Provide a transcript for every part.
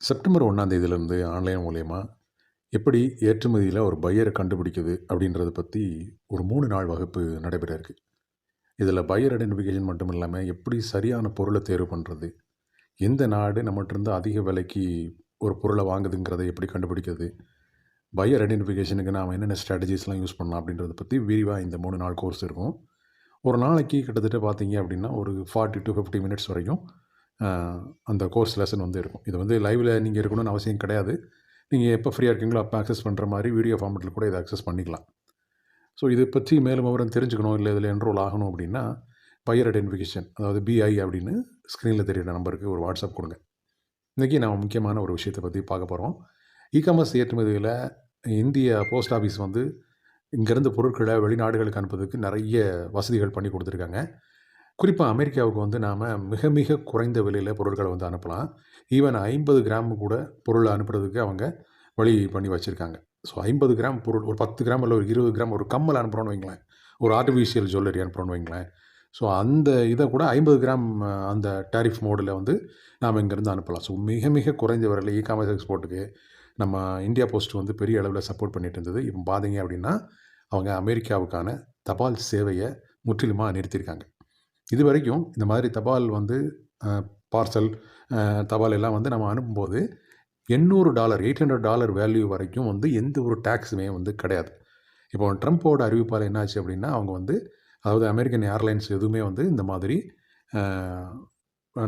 September ஒன்றாம் தேதியிலேருந்து online மூலயமா எப்படி ஏற்றுமதியில் ஒரு பையரை கண்டுபிடிக்குது அப்படின்றத பற்றி ஒரு மூணு நாள் வகுப்பு நடைபெற இருக்கு இதில் பையர் ஐடென்டிஃபிகேஷன் மட்டும் இல்லாமல் எப்படி சரியான பொருளை தேர்வு பண்ணுறது எந்த நாடு நம்மகிட்டருந்து அதிக விலைக்கு ஒரு பொருளை வாங்குதுங்கிறத எப்படி கண்டுபிடிக்கிறது பையர் ஐடென்டிஃபிகேஷனுக்கு நாம் என்னென்ன ஸ்ட்ராட்டஜிஸ்லாம் யூஸ் பண்ணலாம் அப்படின்றத பற்றி விரிவாக இந்த மூணு நாள் கோர்ஸ் இருக்கும். ஒரு நாளைக்கு கிட்டத்தட்ட பார்த்தீங்க அப்படின்னா ஒரு ஃபார்ட்டி டு ஃபிஃப்டி மினிட்ஸ் வரைக்கும் அந்த கோர்ஸ் லெசன் வந்து இருக்கும். இது வந்து லைவில் நீங்கள் இருக்கணும்னு அவசியம் கிடையாது. நீங்கள் எப்போ ஃப்ரீயாக இருக்கீங்களோ அப்போ அக்சஸ் பண்ணுற மாதிரி வீடியோ ஃபார்மெட்டில் கூட இதை அக்சஸ் பண்ணிக்கலாம். ஸோ இதை பற்றி மேலும் விவரம் தெரிஞ்சுக்கணும் இல்லை இதில் என்ரோல் ஆகணும் அப்படின்னா பையர் ஐடென்டிஃபிகேஷன் அதாவது பிஐ அப்படின்னு ஸ்க்ரீனில் தெரியுற நம்பருக்கு ஒரு வாட்ஸ்அப் கொடுங்க. இன்றைக்கி நான் முக்கியமான ஒரு விஷயத்தை பற்றி பார்க்க போகிறோம் இ காமர்ஸ் ஏற்றுமதியில் இந்திய போஸ்ட் ஆஃபீஸ் வந்து இங்கேருந்து பொருட்களை வெளிநாடுகளுக்கு அனுப்புறதுக்கு நிறைய வசதிகள் பண்ணி கொடுத்துருக்காங்க. குறிப்பாக அமெரிக்காவுக்கு வந்து நாம் மிக மிக குறைந்த விலையில் பொருட்களை வந்து அனுப்பலாம். ஈவன் ஐம்பது கிராம் கூட பொருளை அனுப்புறதுக்கு அவங்க வழி பண்ணி வச்சுருக்காங்க. ஸோ ஐம்பது கிராம் பொருள் ஒரு பத்து கிராம் இல்லை ஒரு இருபது கிராம் ஒரு கம்மல் அனுப்புகிறோன்னு வைங்களேன். ஒரு ஆர்டிஃபிஷியல் ஜுவல்லரி அனுப்புகிறோன்னு வைங்களேன். ஸோ அந்த இதை கூட ஐம்பது கிராம் அந்த டேரிஃப் மோடில் வந்து நாம் இங்கேருந்து அனுப்பலாம். ஸோ மிக மிக குறைந்த வரையில் இ காமர்ஸ் எக்ஸ்போர்ட்டுக்கு நம்ம இந்தியா போஸ்ட் வந்து பெரிய அளவில் சப்போர்ட் பண்ணிட்டு இருந்தது. இப்போ பார்த்தீங்க அப்படின்னா அவங்க அமெரிக்காவுக்கான தபால் சேவையை முற்றிலுமாக நிறுத்தியிருக்காங்க இது வரைக்கும் இந்த மாதிரி தபால் வந்து பார்சல் தபால் எல்லாம் வந்து நம்ம அனுப்பும்போது எண்ணூறு dollar eight hundred dollar value வரைக்கும் வந்து எந்த ஒரு டேக்ஸுமே வந்து கிடையாது. இப்போ ட்ரம்ப்போட அறிவிப்பால் என்னாச்சு அப்படின்னா அவங்க வந்து அதாவது அமெரிக்கன் ஏர்லைன்ஸ் எதுவுமே வந்து இந்த மாதிரி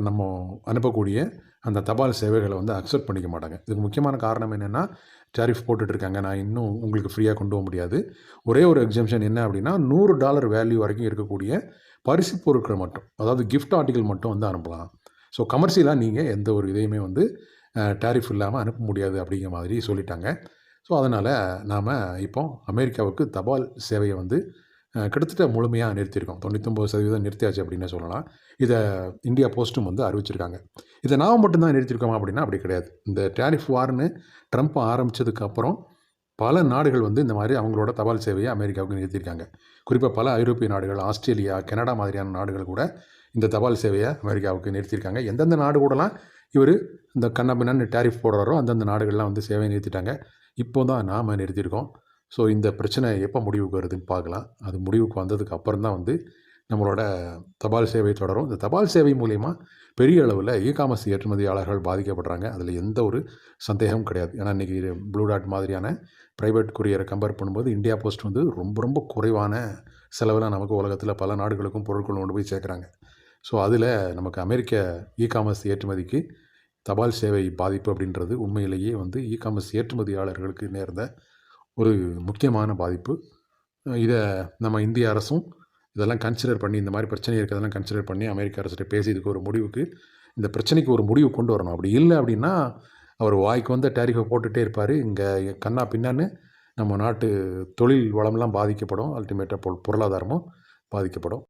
நம்ம அனுப்பக்கூடிய அந்த தபால் சேவைகளை வந்து அக்செப்ட் பண்ணிக்க மாட்டாங்க. இதுக்கு முக்கியமான காரணம் என்னென்னா டேரிஃப் போட்டுட்ருக்காங்க. நான் இன்னும் உங்களுக்கு ஃப்ரீயாக கொண்டு போக முடியாது. ஒரே ஒரு எக்ஸம்ஷன் என்ன அப்படின்னா நூறு டாலர் வேல்யூ வரைக்கும் இருக்கக்கூடிய பரிசு பொருட்கள் மட்டும் அதாவது கிஃப்ட் ஆர்டிகல் மட்டும் வந்து அனுப்பலாம். ஸோ கமர்ஷியலாக நீங்கள் எந்த ஒரு இதையுமே வந்து டேரிஃப் இல்லாமல் அனுப்ப முடியாது அப்படிங்கிற மாதிரி சொல்லிட்டாங்க. ஸோ அதனால் நாம் இப்போ அமெரிக்காவுக்கு தபால் சேவையை வந்து கிட்டத்தட்ட முழுமையாக நிறுத்தியிருக்கோம். தொண்ணூத்தொம்பது சதவீதம் நிறுத்தியாச்சு அப்படின்னு சொல்லலாம். இதை இந்தியா போஸ்ட்டும் வந்து அறிவிச்சிருக்காங்க. இதை நாம் மட்டும்தான் நிறுத்தியிருக்கோமா அப்படின்னா அப்படி கிடையாது. இந்த டேரிஃப் வார்னு ட்ரம்ப் ஆரம்பித்ததுக்கப்புறம் பல நாடுகள் வந்து இந்த மாதிரி அவங்களோட தபால் சேவையை அமெரிக்காவுக்கு நிறுத்தியிருக்காங்க. குறிப்பாக பல ஐரோப்பிய நாடுகள் ஆஸ்திரேலியா கனடா மாதிரியான நாடுகள் கூட இந்த தபால் சேவையை அமெரிக்காவுக்கு நிறுத்தியிருக்காங்க. எந்தெந்த நாடு கூடலாம் இவர் இந்த கண்ணபின்னு டேரிஃப் போடுறாரோ அந்தந்த நாடுகள்லாம் வந்து சேவையை நிறுத்திட்டாங்க. இப்போ தான் நாம் நிறுத்தியிருக்கோம். ஸோ இந்த பிரச்சனை எப்போ முடிவுக்கு வருதுன்னு பார்க்கலாம். அது முடிவுக்கு வந்ததுக்கு அப்புறம் தான் வந்து நம்மளோட தபால் சேவை தொடரும். இந்த தபால் சேவை மூலிமா பெரிய அளவில் இ காமர்ஸ் ஏற்றுமதியாளர்கள் பாதிக்கப்படுறாங்க. அதில் எந்த ஒரு சந்தேகமும் கிடையாது. ஏன்னா இன்றைக்கி ப்ளூ டாட் மாதிரியான ப்ரைவேட் குரியரை கம்பேர் பண்ணும்போது இந்தியா போஸ்ட் வந்து ரொம்ப ரொம்ப குறைவான செலவில் நமக்கு உலகத்தில் பல நாடுகளுக்கும் பொருட்கள் கொண்டு போய் சேர்க்குறாங்க. ஸோ அதில் நமக்கு அமெரிக்க இ காமர்ஸ் ஏற்றுமதிக்கு தபால் சேவை பாதிப்பு அப்படின்றது உண்மையிலேயே வந்து இ காமர்ஸ் ஏற்றுமதியாளர்களுக்கு நேர்ந்த ஒரு முக்கியமான பாதிப்பு. இதை நம்ம இந்திய அரசும் இதெல்லாம் கன்சிடர் பண்ணி இந்த மாதிரி பிரச்சனை இருக்கிறதெல்லாம் கன்சிடர் பண்ணி அமெரிக்க அரசுகிட்ட பேசி இதுக்கு ஒரு முடிவுக்கு இந்த பிரச்சனைக்கு ஒரு முடிவு கொண்டு வரணும். அப்படி இல்லை அப்படின்னா அவர் வாய்க்கு வந்த டேரிஃபை போட்டுகிட்டே இருப்பார். இங்கே கண்ணா பின்னான்னு நம்ம நாட்டு தொழில் வளம்லாம் பாதிக்கப்படும். அல்டிமேட்டாக பொருளாதாரமும் பாதிக்கப்படும்.